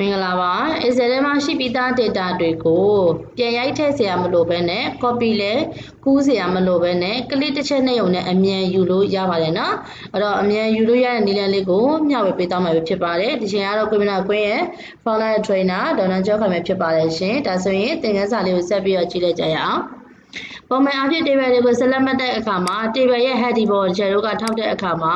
မင်္ဂလာပါ Excel ထဲမှာရှိပြီးသား data တွေကိုပြန်ရိုက်ထည့်เสียမလို့ပဲနဲ့ copy လဲကူးเสียမလို့ပဲနဲ့ click တစ်ချက်နဲ့ရုံနဲ့အမြန်ယူလို့ရပါတယ်เนาะအဲ့တော့အမြန်ယူလို့ရတဲ့နည်းလမ်းလေးကိုမျှဝေပေးသွားမှာပဲဖြစ်ပါတယ်ဒီချိန်ကတော့ကိုမနာကွင်းရဲ့ founder trainer ဒေါ်နန်ကျော်ခိုင်ပဲဖြစ်ပါတယ်ရှင်ဒါဆိုရင်သင်ခန်းစာလေးကိုဆက်ပြီးတော့ကြည့်လိုက်ကြရအောင် ပုံမှန်အဖြစ် table တွေကို select မှတ်တဲ့အခါမှာ table ရဲ့ heading ပေါ်တစ်ချက်တို့ကထောက်တဲ့အခါမှာ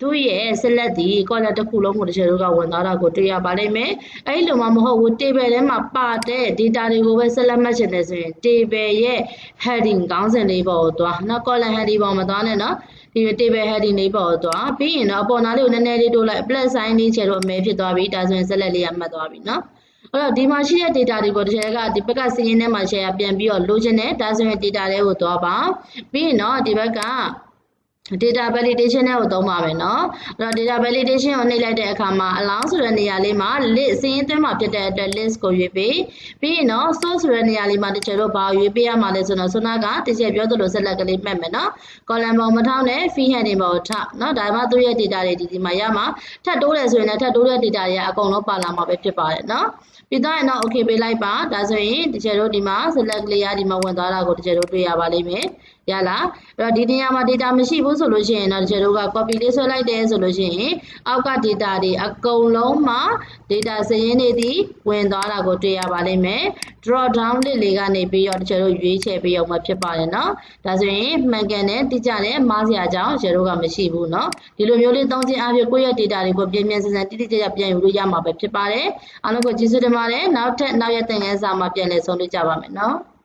သူ့ရဲ့ select ဒီ column တစ်ခုလုံးကိုတစ်ချက်တို့ကဝင်သွားတာကိုတွေ့ရပါလိမ့်မယ်။အဲဒီလိုမှမဟုတ်ဘူး table ထဲမှာပါတဲ့ data တွေကိုပဲ select မှတ်ချင်တယ်ဆိုရင် table ရဲ့ heading ခေါင်းစဉ်လေးပေါ်ကိုသွား။နော် column heading ပေါ်မှာသွားနေနော်။ဒီ table heading လေးပေါ်ကိုသွားပြီးရင်တော့အပေါ်နားလေးကိုနည်းနည်းလေးတိုးလိုက် plus sign လေးချဲတော့အမဲဖြစ်သွားပြီ။ဒါဆိုရင် select လေးကမှတ်သွားပြီနော်။ အဲ့တော့ဒီမှာရှိတဲ့ data တွေကိုတစ်ချက်ကဒီဘက်ကစီးရင်ထဲမှာ share ပြန်ပြီးတော့လိုချင်တဲ့ဒါဆိုရင် data တွေကိုသွားပါပြီးရင်တော့ဒီဘက်က data validation နဲ့ကိုသုံးပါမယ်เนาะအဲ့တော့ data validation ကိုနှိပ်လိုက်တဲ့အခါမှာ allow ဆိုတဲ့နေရာလေးမှာ list စီးရင်သွင်းမှာဖြစ်တဲ့အတွက် list ကိုရွေးပေးပြီးရင်တော့ source ဆိုတဲ့နေရာလေးမှာတချို့တော့ဘာရွေးပေးရမှာလဲဆိုတော့ဆွနာကတချို့ပြောသလို select ကလေးမှတ်မယ်เนาะ column ပေါ်မထောင်းနဲ့ fee heading ပေါ်ထเนาะဒါမှသူ့ရဲ့ data တွေဒီဒီမှာရမှာထပ်တိုးတယ်ဆိုရင်လည်းထပ်တိုးတဲ့ data တွေကအကုန်လုံးပါလာမှာပဲဖြစ်ပါတယ်เนาะ ပြီးတော့ရင်တော့ okay ပေးလိုက်ပါဒါဆိုရင်တချို့တို့ဒီမှာ select ကလေးရဒီမှာဝင်သွားတာကိုတချို့တို့တွေ့ရပါလိမ့်မယ် ရလားအဲ့တော့ဒီနေရာမှာ data မရှိဘူးဆိုလို့ရှိရင်တော့တကယ်တော့က copy လေးဆွဲလိုက်တယ်ဆိုလို့ရှိရင်အောက်က data တွေအကုန်လုံးမှာ data စာရင်းတွေဒီဝင်သွားတာကိုတွေ့ရပါလိမ့်မယ် drop down လေးလေးကနေပြီးတော့တကယ်တော့ရွေးချယ်ပြီးအောင်မှဖြစ်ပါတယ်နော်ဒါဆိုရင်မှန်ကန်တဲ့တိကျတဲ့မားစရာအကြောင်းတကယ်တော့ကမရှိဘူးနော်ဒီလိုမျိုးလေးသုံးခြင်းအပြင်ကိုယ့်ရဲ့ data တွေကိုပြင်ပြင်ဆင်ဆင်တိတိကျကျပြန်ယူလို့ရမှာပဲဖြစ်ပါတယ်အားလုံးကိုကျေးဇူးတင်ပါတယ်နောက်ထပ်နောက်ရက်သင်ခန်းစာမှာပြန်လည်ဆုံးတွေ့ကြပါမယ်နော်